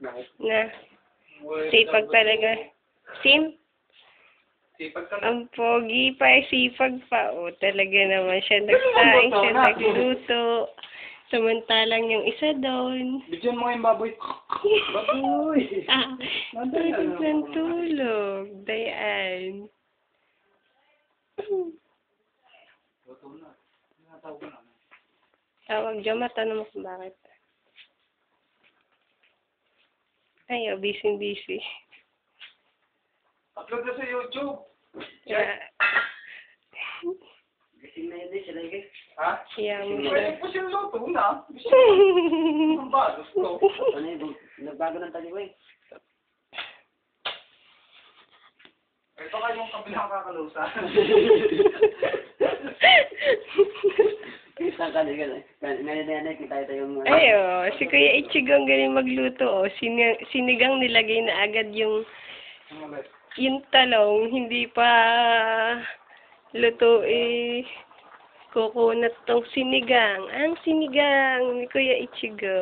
Na, sipag talaga. Sim? Ang pogi pa, eh, sipag pa. O, talaga naman siya nagsaing, siya nagluto. Samantalang yung isa doon. Bigyan mo yung baboy. Baboy! Ah, tulog ng tulog. Dayan. Tawag dyan, matanong mo kung bakit. Ay, oh, busy-busy. Upload na sa YouTube. Yeah. Gising na yun eh, sila guys. Ha? Yeah, mo siya. Pwede po siya luto na. Ang balos to. Ano yun, nagbago ng tali ko eh. Ito kayong kabilang kakalusa. Isang kali ka na. Kita ito yung... Ay, oh, si Kuya Ichigo ang galing magluto, oh. Sini- sinigang nilagay na agad yung yung talong, hindi pa luto eh. Kukunat tong sinigang. Ang sinigang ni Kuya Ichigo.